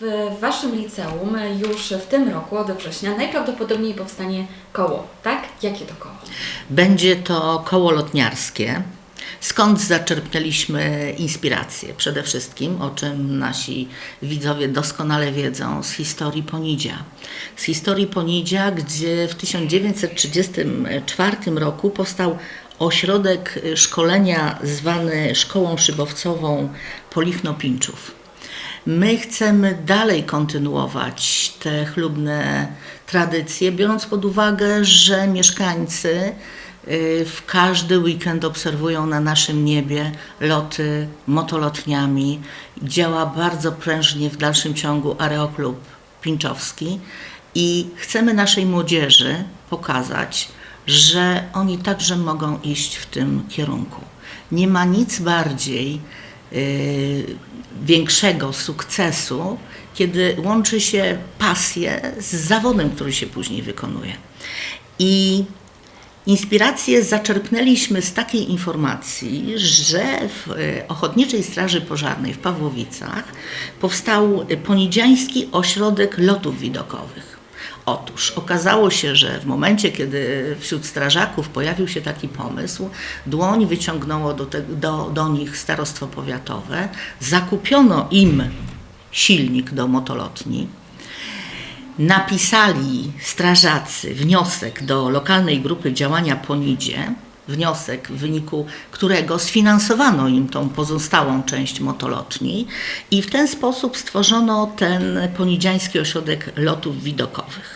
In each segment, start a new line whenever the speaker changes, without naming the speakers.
W Waszym liceum już w tym roku, od września, najprawdopodobniej powstanie koło, tak? Jakie to koło?
Będzie to koło lotniarskie. Skąd zaczerpnęliśmy inspirację? Przede wszystkim, o czym nasi widzowie doskonale wiedzą, z historii Ponidzia. Z historii Ponidzia, gdzie w 1934 roku powstał ośrodek szkolenia zwany Szkołą Szybowcową Polichno-Pinczów. My chcemy dalej kontynuować te chlubne tradycje, biorąc pod uwagę, że mieszkańcy y, w każdy weekend obserwują na naszym niebie loty motolotniami. Działa bardzo prężnie w dalszym ciągu Aeroklub Pinczowski i chcemy naszej młodzieży pokazać, że oni także mogą iść w tym kierunku. Nie ma nic bardziej y, większego sukcesu, kiedy łączy się pasję z zawodem, który się później wykonuje. I inspirację zaczerpnęliśmy z takiej informacji, że w e, Ochotniczej Straży Pożarnej w Pawłowicach powstał poniedziański ośrodek lotów widokowych. Otóż okazało się, że w momencie, kiedy wśród strażaków pojawił się taki pomysł, dłoń wyciągnęło do, te, do, do nich starostwo powiatowe, zakupiono im silnik do motolotni, napisali strażacy wniosek do lokalnej grupy działania Ponidzie, wniosek, w wyniku którego sfinansowano im tą pozostałą część motolotni i w ten sposób stworzono ten ponidziański ośrodek lotów widokowych.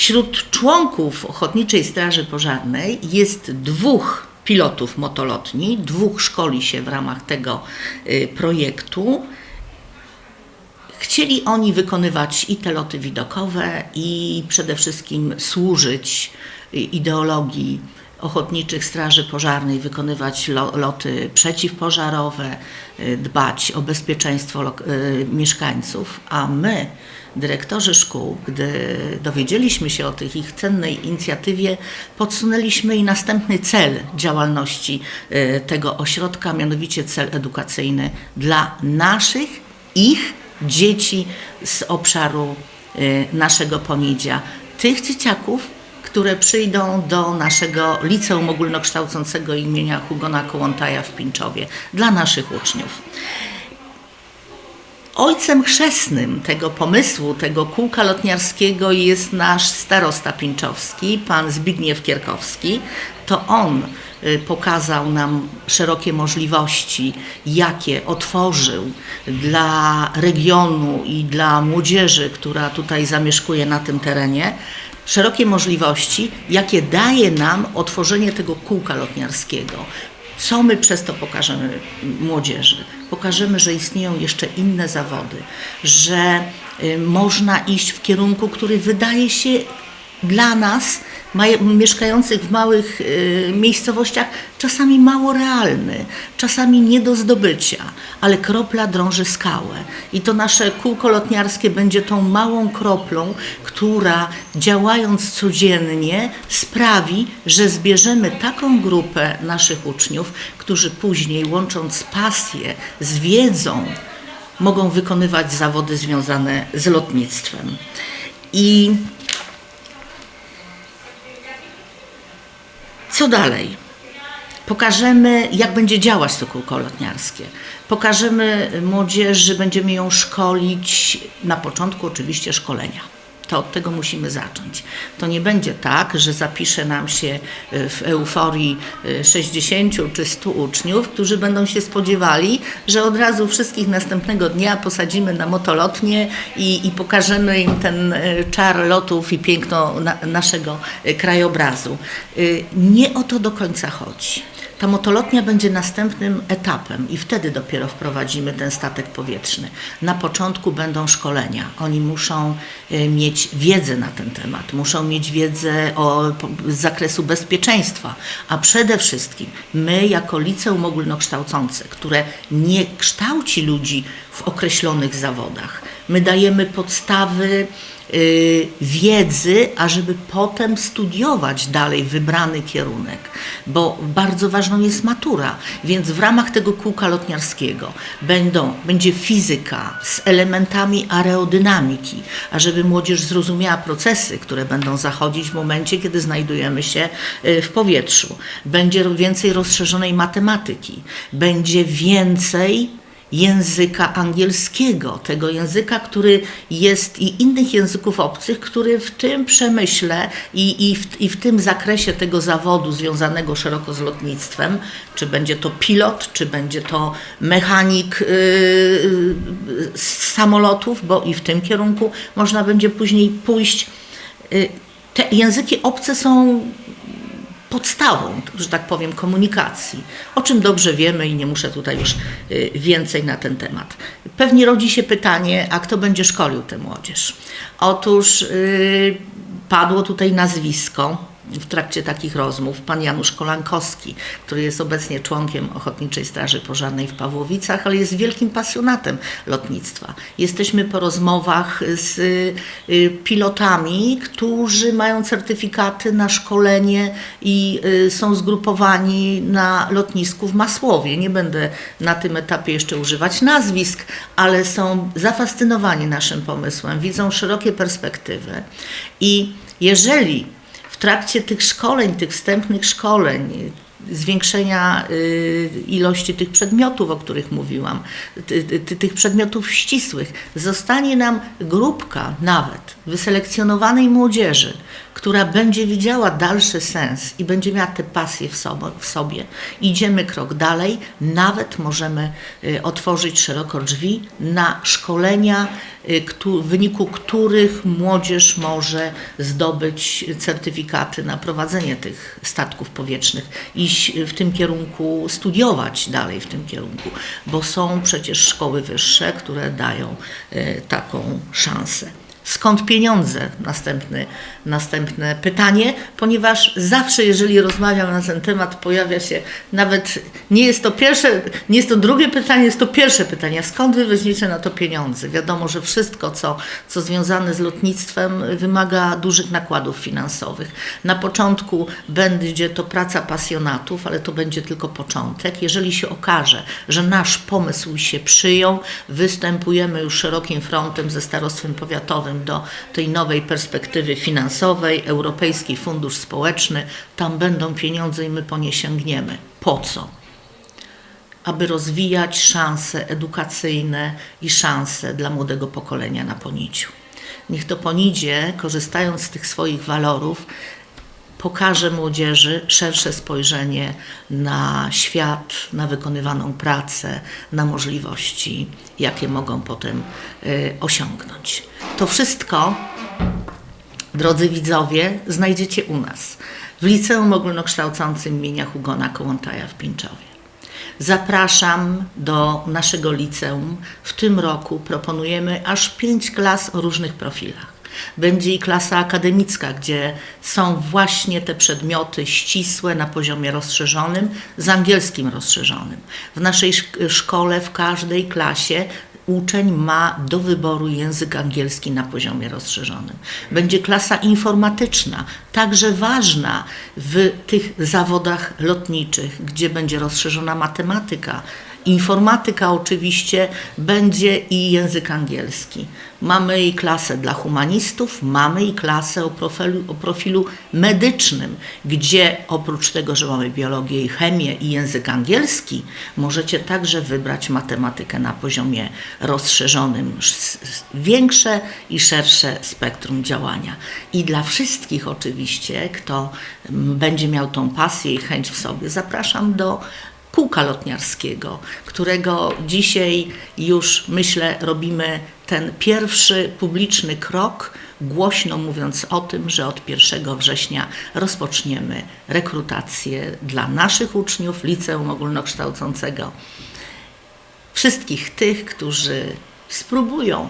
Wśród członków Ochotniczej Straży Pożarnej jest dwóch pilotów motolotni, dwóch szkoli się w ramach tego y, projektu. Chcieli oni wykonywać i te loty widokowe, i przede wszystkim służyć y, ideologii ochotniczych straży pożarnej, wykonywać lo, loty przeciwpożarowe, y, dbać o bezpieczeństwo y, mieszkańców, a my, dyrektorzy szkół, gdy dowiedzieliśmy się o tych ich cennej inicjatywie, podsunęliśmy i następny cel działalności y, tego ośrodka, mianowicie cel edukacyjny dla naszych, ich dzieci z obszaru naszego Ponidzia. Tych dzieciaków, które przyjdą do naszego liceum ogólnokształcącego imienia Hugona Kołątaja w Pińczowie, dla naszych uczniów. Ojcem chrzestnym tego pomysłu, tego kółka lotniarskiego jest nasz starosta pińczowski, pan Zbigniew Kierkowski. To on y, pokazał nam szerokie możliwości, jakie otworzył dla regionu i dla młodzieży, która tutaj zamieszkuje na tym terenie. Szerokie możliwości, jakie daje nam otworzenie tego kółka lotniarskiego. Co my przez to pokażemy młodzieży? Pokażemy, że istnieją jeszcze inne zawody, że y, można iść w kierunku, który wydaje się dla nas, mieszkających w małych y, miejscowościach, czasami mało realny, czasami nie do zdobycia, ale kropla drąży skałę. I to nasze kółko lotniarskie będzie tą małą kroplą, która działając codziennie sprawi, że zbierzemy taką grupę naszych uczniów, którzy później łącząc pasję z wiedzą, mogą wykonywać zawody związane z lotnictwem. I Co dalej? Pokażemy, jak będzie działać to kółko lotniarskie. Pokażemy młodzieży, będziemy ją szkolić, na początku oczywiście szkolenia. To od tego musimy zacząć. To nie będzie tak, że zapisze nam się y, w euforii y, 60 czy 100 uczniów, którzy będą się spodziewali, że od razu wszystkich następnego dnia posadzimy na motolotnie i, i pokażemy im ten y, czar lotów i piękno na, naszego krajobrazu. Nie o to do końca chodzi. Ta motolotnia będzie następnym etapem i wtedy dopiero wprowadzimy ten statek powietrzny. Na początku będą szkolenia. Oni muszą y, mieć wiedzę na ten temat, muszą mieć wiedzę o, z zakresu bezpieczeństwa, a przede wszystkim my jako liceum ogólnokształcące, które nie kształci ludzi w określonych zawodach, My dajemy podstawy wiedzy, ażeby potem studiować dalej wybrany kierunek, bo bardzo ważną jest matura, więc w ramach tego kółka lotniarskiego będą, będzie fizyka z elementami aerodynamiki, ażeby młodzież zrozumiała procesy, które będą zachodzić w momencie, kiedy znajdujemy się y, w powietrzu. Będzie więcej rozszerzonej matematyki, będzie więcej języka angielskiego, tego języka, który jest i innych języków obcych, który w tym przemyśle i, i, w, i w tym zakresie tego zawodu związanego szeroko z lotnictwem, czy będzie to pilot, czy będzie to mechanik yy, samolotów, bo i w tym kierunku można będzie później pójść. Yy, te języki obce są podstawą, że tak powiem, komunikacji, o czym dobrze wiemy i nie muszę tutaj już y, więcej na ten temat. Pewnie rodzi się pytanie, a kto będzie szkolił tę młodzież? Otóż y, padło tutaj nazwisko w trakcie takich rozmów pan Janusz Kolankowski, który jest obecnie członkiem Ochotniczej Straży Pożarnej w Pawłowicach, ale jest wielkim pasjonatem lotnictwa. Jesteśmy po rozmowach z y, y, pilotami, którzy mają certyfikaty na szkolenie i y, są zgrupowani na lotnisku w Masłowie. Nie będę na tym etapie jeszcze używać nazwisk, ale są zafascynowani naszym pomysłem, widzą szerokie perspektywy i jeżeli w trakcie tych szkoleń, tych wstępnych szkoleń, zwiększenia y, ilości tych przedmiotów, o których mówiłam, ty, ty, tych przedmiotów ścisłych, zostanie nam grupka nawet wyselekcjonowanej młodzieży, która będzie widziała dalszy sens i będzie miała tę pasję w w sobie. Idziemy krok dalej, nawet możemy y, otworzyć szeroko drzwi na szkolenia, y, w wyniku których młodzież może zdobyć certyfikaty na prowadzenie tych statków powietrznych, iść w tym kierunku, studiować dalej w tym kierunku, bo są przecież szkoły wyższe, które dają y, taką szansę. Skąd pieniądze? Następny, następne pytanie, ponieważ zawsze, jeżeli rozmawiam na ten temat, pojawia się nawet, nie jest to pierwsze, nie jest to drugie pytanie, jest to pierwsze pytanie. Skąd wy weźmiecie na to pieniądze? Wiadomo, że wszystko, co, co związane z lotnictwem, wymaga dużych nakładów finansowych. Na początku będzie to praca pasjonatów, ale to będzie tylko początek. Jeżeli się okaże, że nasz pomysł się przyjął, występujemy już szerokim frontem ze starostwem powiatowym do tej nowej perspektywy finansowej, Europejski Fundusz Społeczny, tam będą pieniądze i my po nie sięgniemy. Po co? Aby rozwijać szanse edukacyjne i szanse dla młodego pokolenia na Poniciu. Niech to Ponidzie, korzystając z tych swoich walorów, pokaże młodzieży szersze spojrzenie na świat, na wykonywaną pracę, na możliwości, jakie mogą potem y, osiągnąć. To wszystko, drodzy widzowie, znajdziecie u nas w Liceum Ogólnokształcącym imienia Hugona Kołątaja w Pińczowie. Zapraszam do naszego liceum. W tym roku proponujemy aż pięć klas o różnych profilach. Będzie i klasa akademicka, gdzie są właśnie te przedmioty ścisłe na poziomie rozszerzonym, z angielskim rozszerzonym. W naszej szk- szkole, w każdej klasie uczeń ma do wyboru język angielski na poziomie rozszerzonym. Będzie klasa informatyczna, także ważna w tych zawodach lotniczych, gdzie będzie rozszerzona matematyka. Informatyka oczywiście będzie i język angielski. Mamy i klasę dla humanistów, mamy i klasę o profilu, o profilu medycznym, gdzie oprócz tego, że mamy biologię i chemię i język angielski, możecie także wybrać matematykę na poziomie rozszerzonym, większe i szersze spektrum działania. I dla wszystkich oczywiście, kto będzie miał tą pasję i chęć w sobie, zapraszam do kółka lotniarskiego, którego dzisiaj już myślę robimy ten pierwszy publiczny krok, głośno mówiąc o tym, że od 1 września rozpoczniemy rekrutację dla naszych uczniów Liceum Ogólnokształcącego. Wszystkich tych, którzy spróbują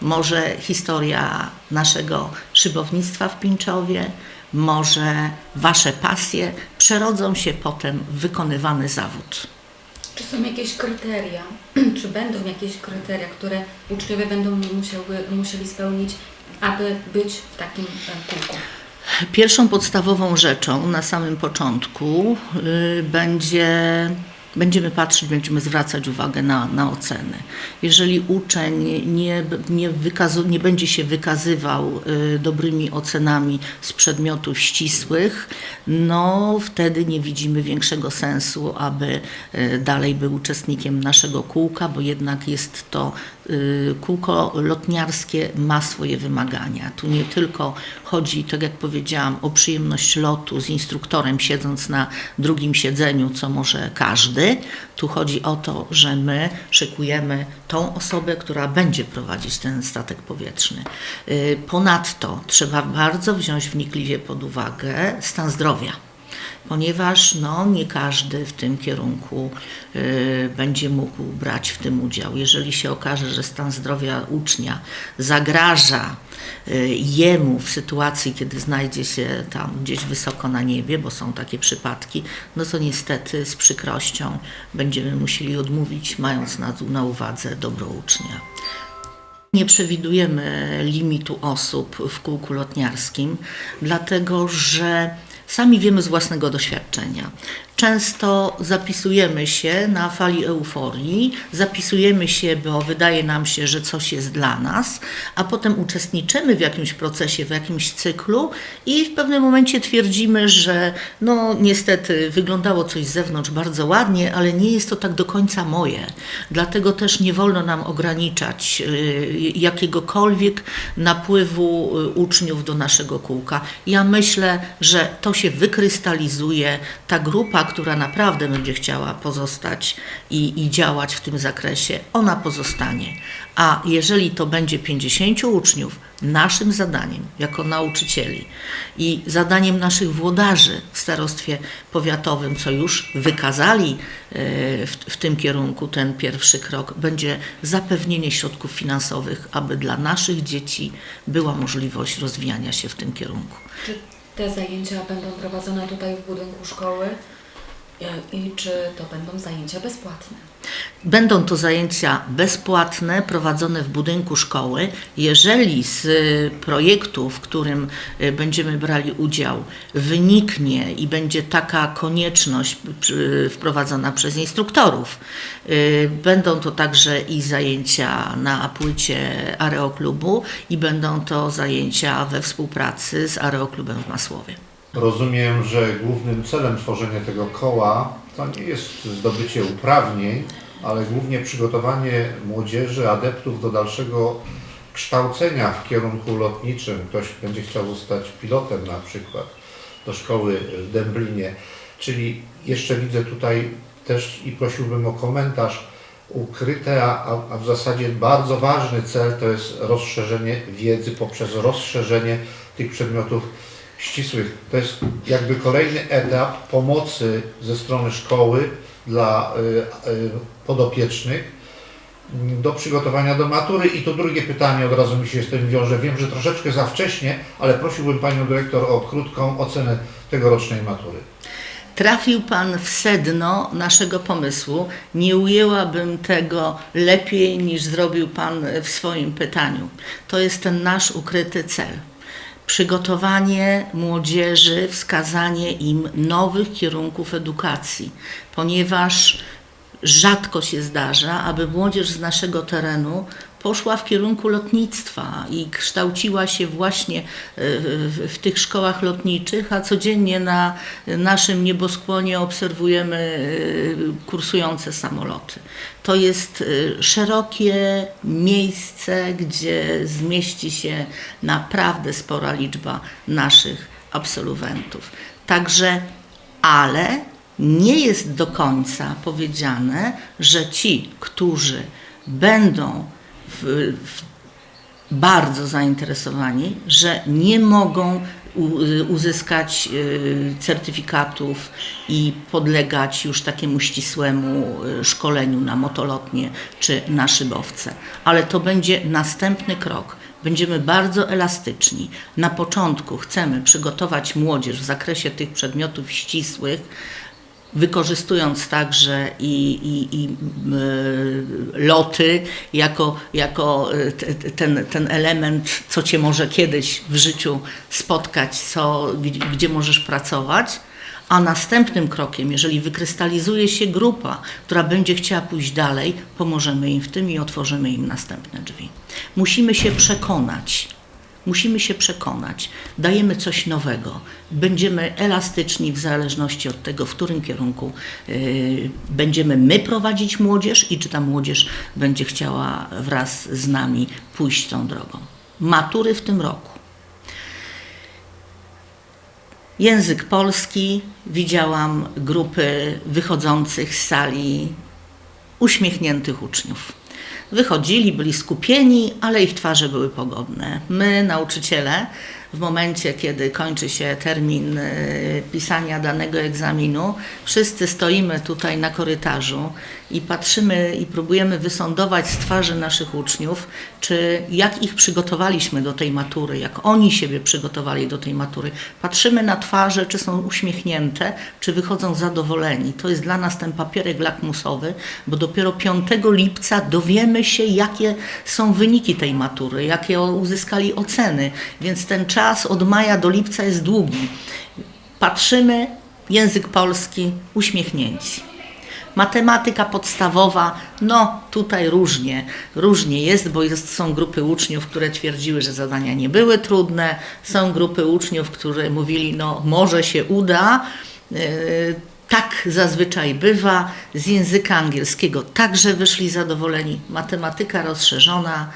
może historia naszego szybownictwa w Pińczowie, może wasze pasje przerodzą się potem w wykonywany zawód.
Czy są jakieś kryteria, czy będą jakieś kryteria, które uczniowie będą musiały, musieli spełnić, aby być w takim e, kółku?
Pierwszą podstawową rzeczą na samym początku y, będzie, będziemy patrzeć, będziemy zwracać uwagę na, na oceny. Jeżeli uczeń nie, nie, wykazu, nie będzie się wykazywał y, dobrymi ocenami z przedmiotów ścisłych, no wtedy nie widzimy większego sensu, aby y, dalej był uczestnikiem naszego kółka, bo jednak jest to kółko lotniarskie ma swoje wymagania. Tu nie tylko chodzi, tak jak powiedziałam, o przyjemność lotu z instruktorem siedząc na drugim siedzeniu, co może każdy. Tu chodzi o to, że my szykujemy tą osobę, która będzie prowadzić ten statek powietrzny. Y, Ponadto trzeba bardzo wziąć wnikliwie pod uwagę stan zdrowia ponieważ no, nie każdy w tym kierunku y, będzie mógł brać w tym udział. Jeżeli się okaże, że stan zdrowia ucznia zagraża y, jemu w sytuacji, kiedy znajdzie się tam gdzieś wysoko na niebie, bo są takie przypadki, no to niestety z przykrością będziemy musieli odmówić, mając na, na uwadze dobro ucznia. Nie przewidujemy limitu osób w kółku lotniarskim, dlatego że sami wiemy z własnego doświadczenia. Często zapisujemy się na fali euforii, zapisujemy się, bo wydaje nam się, że coś jest dla nas, a potem uczestniczymy w jakimś procesie, w jakimś cyklu i w pewnym momencie twierdzimy, że no niestety wyglądało coś z zewnątrz bardzo ładnie, ale nie jest to tak do końca moje. Dlatego też nie wolno nam ograniczać y, jakiegokolwiek napływu y, uczniów do naszego kółka. Ja myślę, że to się wykrystalizuje, ta grupa, która naprawdę będzie chciała pozostać i, i działać w tym zakresie, ona pozostanie. A jeżeli to będzie 50 uczniów, naszym zadaniem jako nauczycieli i zadaniem naszych włodarzy w starostwie powiatowym, co już wykazali e, w, w tym kierunku ten pierwszy krok, będzie zapewnienie środków finansowych, aby dla naszych dzieci była możliwość rozwijania się w tym kierunku.
Czy te zajęcia będą prowadzone tutaj w budynku szkoły i czy to będą zajęcia bezpłatne?
Będą to zajęcia bezpłatne, prowadzone w budynku szkoły. Jeżeli z y, projektu, w którym y, będziemy brali udział, wyniknie i będzie taka konieczność przy- wprowadzona przez instruktorów, y, będą to także i zajęcia na płycie Areoklubu i będą to zajęcia we współpracy z Areoklubem w Masłowie.
Rozumiem, że głównym celem tworzenia tego koła to nie jest zdobycie uprawnień, ale głównie przygotowanie młodzieży, adeptów do dalszego kształcenia w kierunku lotniczym. Ktoś będzie chciał zostać pilotem na przykład do szkoły w Dęblinie. Czyli jeszcze widzę tutaj też i prosiłbym o komentarz ukryte, a, a w zasadzie bardzo ważny cel to jest rozszerzenie wiedzy poprzez rozszerzenie tych przedmiotów ścisłych. To jest jakby kolejny etap pomocy ze strony szkoły dla y, y, podopiecznych do przygotowania do matury. I to drugie pytanie od razu mi się z tym wiąże. Wiem, że troszeczkę za wcześnie, ale prosiłbym Panią Dyrektor o krótką ocenę tegorocznej matury.
Trafił Pan w sedno naszego pomysłu. Nie ujęłabym tego lepiej niż zrobił Pan w swoim pytaniu. To jest ten nasz ukryty cel. Przygotowanie młodzieży, wskazanie im nowych kierunków edukacji, ponieważ rzadko się zdarza, aby młodzież z naszego terenu poszła w kierunku lotnictwa i kształciła się właśnie e, w, tych szkołach lotniczych, a codziennie na naszym nieboskłonie obserwujemy e, kursujące samoloty. To jest e, szerokie miejsce, gdzie zmieści się naprawdę spora liczba naszych absolwentów. Także, ale nie jest do końca powiedziane, że ci, którzy będą w, w bardzo zainteresowani, że nie mogą uzyskać y, certyfikatów i podlegać już takiemu ścisłemu y, szkoleniu na motolotnie czy na szybowce. Ale to będzie następny krok. Będziemy bardzo elastyczni. Na początku chcemy przygotować młodzież w zakresie tych przedmiotów ścisłych wykorzystując także i, i, i y, loty jako, jako t- ten, ten element, co cię może kiedyś w życiu spotkać, co, gdzie możesz pracować. A następnym krokiem, jeżeli wykrystalizuje się grupa, która będzie chciała pójść dalej, pomożemy im w tym i otworzymy im następne drzwi. Musimy się przekonać, Musimy się przekonać, dajemy coś nowego, będziemy elastyczni w zależności od tego, w którym kierunku y, będziemy my prowadzić młodzież i czy ta młodzież będzie chciała wraz z nami pójść tą drogą. Matury w tym roku. Język polski, widziałam grupy wychodzących z sali uśmiechniętych uczniów. Wychodzili, byli skupieni, ale ich twarze były pogodne. My, nauczyciele, w momencie, kiedy kończy się termin y, pisania danego egzaminu, wszyscy stoimy tutaj na korytarzu i patrzymy i próbujemy wysądować z twarzy naszych uczniów, czy jak ich przygotowaliśmy do tej matury, jak oni siebie przygotowali do tej matury. Patrzymy na twarze, czy są uśmiechnięte, czy wychodzą zadowoleni. To jest dla nas ten papierek lakmusowy, bo dopiero 5 lipca dowiemy się, jakie są wyniki tej matury, jakie uzyskali oceny. Więc ten czas od maja do lipca jest długi. Patrzymy, język polski, uśmiechnięci. Matematyka podstawowa, no tutaj różnie, różnie jest, bo jest, są grupy uczniów, które twierdziły, że zadania nie były trudne, są grupy uczniów, które mówili, no może się uda. Yy, tak zazwyczaj bywa. Z języka angielskiego także wyszli zadowoleni. Matematyka rozszerzona.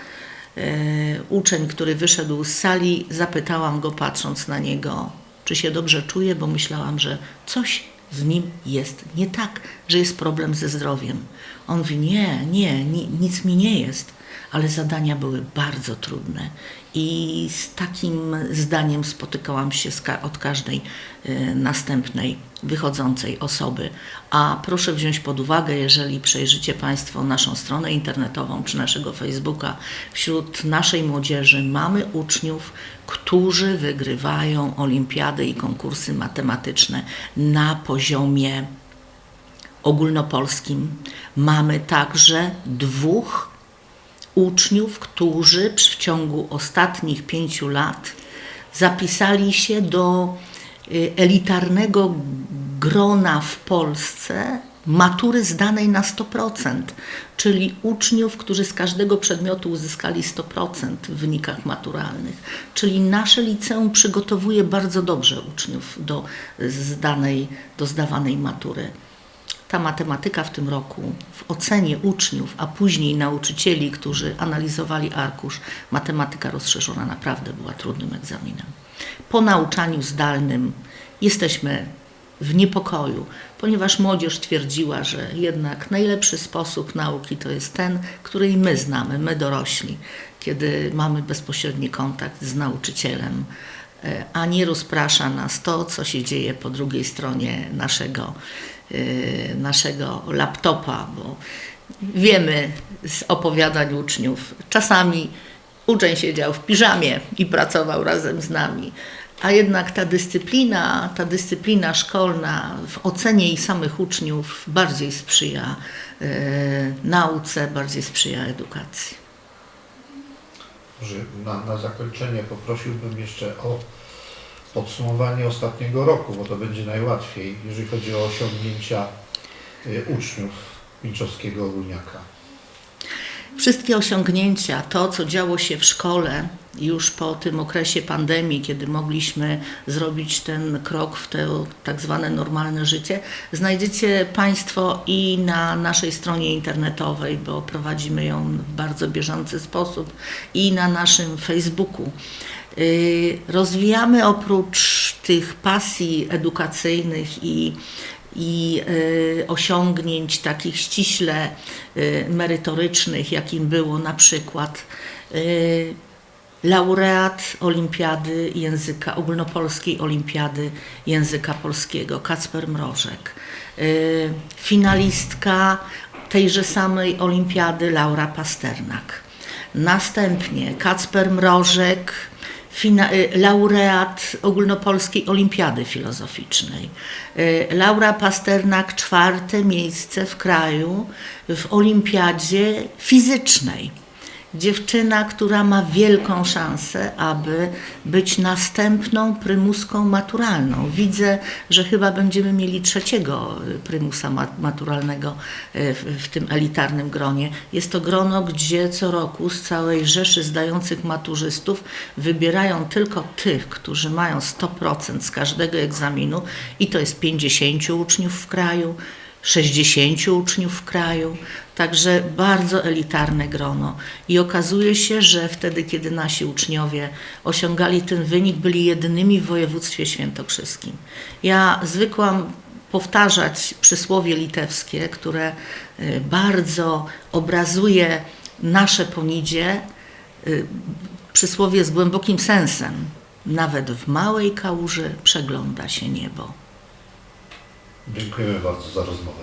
Yy, uczeń, który wyszedł z sali, zapytałam go, patrząc na niego, czy się dobrze czuje, bo myślałam, że coś z nim jest nie tak, że jest problem ze zdrowiem. On mówi: Nie, nie, ni, nic mi nie jest, ale zadania były bardzo trudne. I z takim zdaniem spotykałam się od każdej y, następnej wychodzącej osoby. A proszę wziąć pod uwagę, jeżeli przejrzycie Państwo naszą stronę internetową czy naszego Facebooka, wśród naszej młodzieży mamy uczniów, którzy wygrywają olimpiady i konkursy matematyczne na poziomie ogólnopolskim. Mamy także dwóch uczniów, którzy w ciągu ostatnich pięciu lat zapisali się do y, elitarnego grona w Polsce matury zdanej na 100%, czyli uczniów, którzy z każdego przedmiotu uzyskali 100% w wynikach maturalnych. Czyli nasze liceum przygotowuje bardzo dobrze uczniów do zdanej, do zdawanej matury. Ta matematyka w tym roku, w ocenie uczniów, a później nauczycieli, którzy analizowali arkusz, matematyka rozszerzona naprawdę była trudnym egzaminem. Po nauczaniu zdalnym jesteśmy w niepokoju, ponieważ młodzież twierdziła, że jednak najlepszy sposób nauki to jest ten, który my znamy, my dorośli, kiedy mamy bezpośredni kontakt z nauczycielem, a nie rozprasza nas to, co się dzieje po drugiej stronie naszego, e, naszego laptopa, bo wiemy z opowiadań uczniów, czasami uczeń siedział w piżamie i pracował razem z nami, a jednak ta dyscyplina, ta dyscyplina szkolna w ocenie i samych uczniów bardziej sprzyja e, nauce, bardziej sprzyja edukacji.
Może na, na zakończenie poprosiłbym jeszcze o podsumowanie ostatniego roku, bo to będzie najłatwiej, jeżeli chodzi o osiągnięcia y, uczniów Milczowskiego Ogólniaka.
Wszystkie osiągnięcia, to co działo się w szkole już po tym okresie pandemii, kiedy mogliśmy zrobić ten krok w to tak zwane normalne życie, znajdziecie Państwo i na naszej stronie internetowej, bo prowadzimy ją w bardzo bieżący sposób, i na naszym Facebooku. Yy, Rozwijamy oprócz tych pasji edukacyjnych i i y, osiągnięć takich ściśle y, merytorycznych, jakim było na przykład y, laureat Olimpiady Języka, Ogólnopolskiej Olimpiady Języka Polskiego, Kacper Mrożek, finalistka tejże samej Olimpiady Laura Pasternak. Następnie Kacper Mrożek, laureat Ogólnopolskiej Olimpiady Filozoficznej. Y, Laura Pasternak czwarte miejsce w kraju w Olimpiadzie Fizycznej. Dziewczyna, która ma wielką szansę, aby być następną prymuską maturalną. Widzę, że chyba będziemy mieli trzeciego y, prymusa ma- maturalnego y, w tym elitarnym gronie. Jest to grono, gdzie co roku z całej rzeszy zdających maturzystów wybierają tylko tych, którzy mają 100% z każdego egzaminu i to jest 50 uczniów w kraju. 60 uczniów w kraju, także bardzo elitarne grono. I okazuje się, że wtedy, kiedy nasi uczniowie osiągali ten wynik, byli jedynymi w województwie świętokrzyskim. Ja zwykłam powtarzać przysłowie litewskie, które y, bardzo obrazuje nasze ponidzie, y, przysłowie z głębokim sensem. Nawet w małej kałuży przegląda się niebo.
Dziękujemy bardzo za rozmowę.